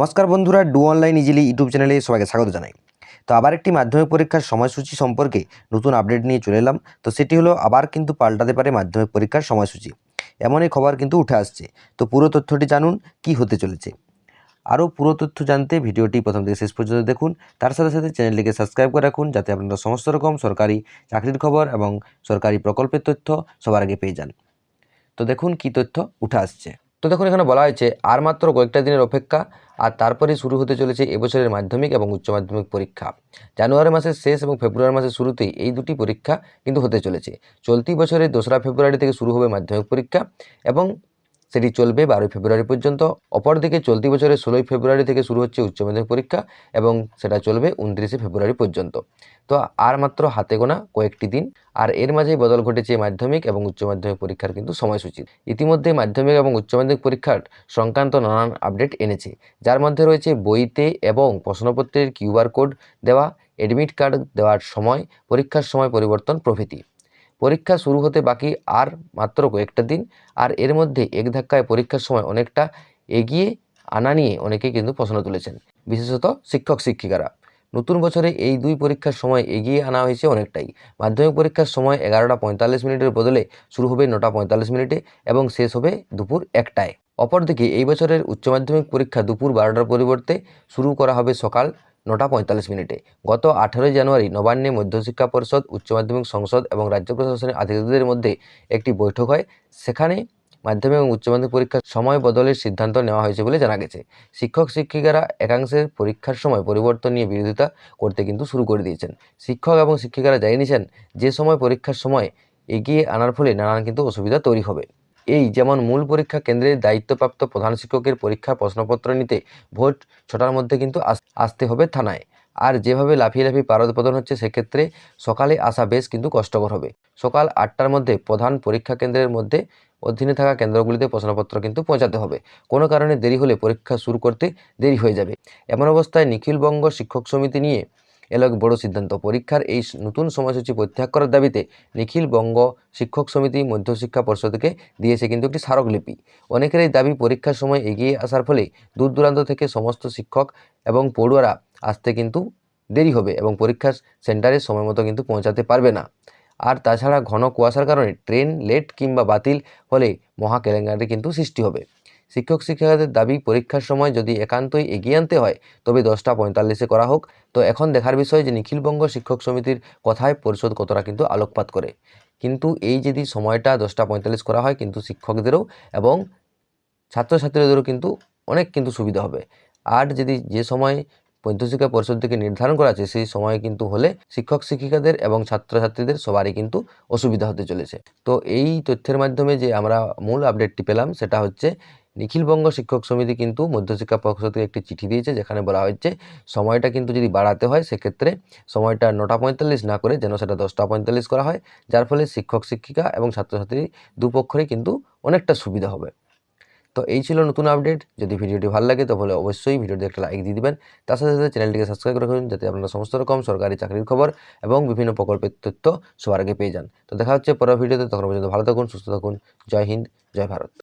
নমস্কার বন্ধুরা, do online easily YouTube চ্যানেলে সবাইকে স্বাগত জানাই। তো আবার একটি মাধ্যমিক পরীক্ষার সময়সূচি সম্পর্কে নতুন আপডেট নিয়ে চলে এলাম। তো সেটি হলো, আবার কিন্তু পাল্টাতে পারে মাধ্যমিক পরীক্ষার সময়সূচি। এমনই খবর কিন্তু উঠে আসছে। তো পুরো তথ্যটি জানুন, কি হতে চলেছে? আরও পুরো তথ্য জানতে ভিডিওটি প্রথম থেকে শেষ পর্যন্ত দেখুন। তার সাথে সাথে চ্যানেলটিকে সাবস্ক্রাইব করে রাখুন, যাতে আপনারা সমস্ত রকম সরকারি চাকরির খবর এবং সরকারি প্রকল্পের তথ্য সবার আগে পেয়ে যান। তো দেখুন, কি তথ্য উঠে আসছে। তো দেখুন, এখানে বলা হয়েছে, আর মাত্র কয়েকটা দিনের অপেক্ষা, আর তারপরেই শুরু হতে চলেছে এবছরের মাধ্যমিক এবং উচ্চ মাধ্যমিক পরীক্ষা। জানুয়ারি মাসের শেষ এবং ফেব্রুয়ারি মাসের শুরুতেই এই দুটি পরীক্ষা কিন্তু হতে চলেছে। চলতি বছরের দোসরা ফেব্রুয়ারি থেকে শুরু হবে মাধ্যমিক পরীক্ষা এবং সেটি চলবে বারোই ফেব্রুয়ারি পর্যন্ত। অপরদিকে চলতি বছরের ষোলোই ফেব্রুয়ারি থেকে শুরু হচ্ছে উচ্চ মাধ্যমিক পরীক্ষা এবং সেটা চলবে উনত্রিশে ফেব্রুয়ারি পর্যন্ত। তো আর মাত্র হাতে গোনা কয়েকটি দিন। আর এর মাঝেই বদল ঘটেছে মাধ্যমিক এবং উচ্চ মাধ্যমিক পরীক্ষার কিন্তু সময়সূচি। ইতিমধ্যে মাধ্যমিক এবং উচ্চ মাধ্যমিক পরীক্ষার সংক্রান্ত নানান আপডেট এনেছে। যার মধ্যে রয়েছে বইতে এবং প্রশ্নপত্রের কিউআর কোড দেওয়া অ্যাডমিট কার্ড দেওয়ার সময়, পরীক্ষার সময় পরিবর্তন প্রভৃতি। পরীক্ষা শুরু হতে বাকি আর মাত্র কয়েকটা দিন, আর এর মধ্যে এক ধাক্কায় পরীক্ষার সময় অনেকটা এগিয়ে আনা নিয়ে অনেকে কিন্তু প্রশ্ন তুলেছেন। বিশেষত শিক্ষক, শিক্ষিকারা। নতুন বছরে এই দুই পরীক্ষার সময় এগিয়ে আনা হয়েছে অনেকটাই। মাধ্যমিক পরীক্ষার সময় এগারোটা পঁয়তাল্লিশ মিনিটের বদলে শুরু হবে নটা পঁয়তাল্লিশ মিনিটে এবং শেষ হবে দুপুর একটায়। অপরদিকে এই বছরের উচ্চ মাধ্যমিক পরীক্ষা দুপুর বারোটার পরিবর্তে শুরু করা হবে সকাল নটা পঁয়তাল্লিশ মিনিটে। গত আঠেরোই জানুয়ারি নবান্নে মধ্যশিক্ষা পরিষদ, উচ্চ মাধ্যমিক সংসদ এবং রাজ্য প্রশাসনের আধিকারিকদের মধ্যে একটি বৈঠক হয়। সেখানে মাধ্যমিক এবং উচ্চ মাধ্যমিক পরীক্ষার সময় বদলের সিদ্ধান্ত নেওয়া হয়েছে বলে জানা গেছে। শিক্ষক, শিক্ষিকারা একাংশের পরীক্ষার সময় পরিবর্তন নিয়ে বিরোধিতা করতে কিন্তু শুরু করে দিয়েছেন। শিক্ষক এবং শিক্ষিকারা জানিয়েছেন, যে সময় পরীক্ষার সময় এগিয়ে আনার ফলে নানান কিন্তু অসুবিধা তৈরি হবে। এই যেমন মূল পরীক্ষা কেন্দ্রের দায়িত্বপ্রাপ্ত প্রধান শিক্ষকের পরীক্ষা প্রশ্নপত্র নিতে ভোট ছটার মধ্যে কিন্তু আস- আসতে হবে থানায়। আর যেভাবে লাফিয়ে লাফিয়ে পারদপদন হচ্ছে, সেক্ষেত্রে সকালে আসা বেশ কিন্তু কষ্টকর হবে। সকাল আটটার মধ্যে প্রধান পরীক্ষা কেন্দ্রের মধ্যে অধীনে থাকা কেন্দ্রগুলিতে প্রশ্নপত্র কিন্তু পৌঁছাতে হবে। কোনো কারণে দেরি হলে পরীক্ষা শুরু করতে দেরি হয়ে যাবে। এমন অবস্থায় নিখিলবঙ্গ শিক্ষক সমিতি নিয়ে এলো এক বড় সিদ্ধান্ত। পরীক্ষার এই নতুন সময়সূচি প্রত্যাহার করার দাবিতে নিখিল বঙ্গ শিক্ষক সমিতি মধ্যশিক্ষা পর্ষদকে দিয়েছে কিন্তু একটি স্মারকলিপি। অনেকের এই দাবি পরীক্ষার সময় এগিয়ে আসার ফলে দূর দূরান্ত থেকে সমস্ত শিক্ষক এবং পড়ুয়ারা আসতে কিন্তু দেরি হবে এবং পরীক্ষা সেন্টারে সময় মতো কিন্তু পৌঁছাতে পারবে না। আর তাছাড়া ঘন কুয়াশার কারণে ট্রেন লেট কিংবা বাতিল হলে মহা কেলেঙ্কারি কিন্তু সৃষ্টি হবে। শিক্ষক শিক্ষিকাদের দাবি, পরীক্ষার সময় যদি একান্তই এগিয়ে আনতে হয়, তবে দশটা পঁয়তাল্লিশে করা হোক। তো এখন দেখার বিষয় যে নিখিলবঙ্গ শিক্ষক সমিতির কথায় পরিষদ কতটা কিন্তু আলোকপাত করে। কিন্তু এই যদি সময়টা দশটা পঁয়তাল্লিশ করা হয় কিন্তু শিক্ষকদেরও এবং ছাত্রছাত্রীদেরও কিন্তু অনেক কিন্তু সুবিধা হবে। আর যদি যে সময় মধ্যশিক্ষা পরিষদ থেকে নির্ধারণ করা আছে, সেই সময় কিন্তু হলে শিক্ষক শিক্ষিকাদের এবং ছাত্রছাত্রীদের সবারই কিন্তু অসুবিধা হতে চলেছে। তো এই তথ্যের মাধ্যমে যে আমরা মূল আপডেটটি পেলাম, সেটা হচ্ছে নিখিলবঙ্গ শিক্ষক সমিতি কিন্তু মধ্যশিক্ষা পরিষদ থেকে একটি চিঠি দিয়েছে, যেখানে বলা হয়েছে, সময়টা কিন্তু যদি বাড়াতে হয়, সেক্ষেত্রে সময়টা নটা পঁয়তাল্লিশ না করে যেন সেটা দশটা পঁয়তাল্লিশ করা হয়। যার ফলে শিক্ষক, শিক্ষিকা এবং ছাত্রছাত্রী দুপক্ষরই কিন্তু অনেকটা সুবিধা হবে। তো এই ছিল নতুন আপডেট। যদি ভিডিওটি ভালো লাগে, তাহলে অবশ্যই ভিডিওটি একটা লাইক দিয়ে দিবেন। তার সাথে সাথে চ্যানেলটিকে সাবস্ক্রাইব করে রাখুন, যাতে আপনারা সমস্ত রকম সরকারি চাকরির খবর এবং বিভিন্ন প্রকল্পের তথ্য সবার আগে পেয়ে যান। তো দেখা হচ্ছে পরের ভিডিওতে তখন পর্যন্ত ভালো থাকুন, সুস্থ থাকুন। জয় হিন্দ, জয় ভারত।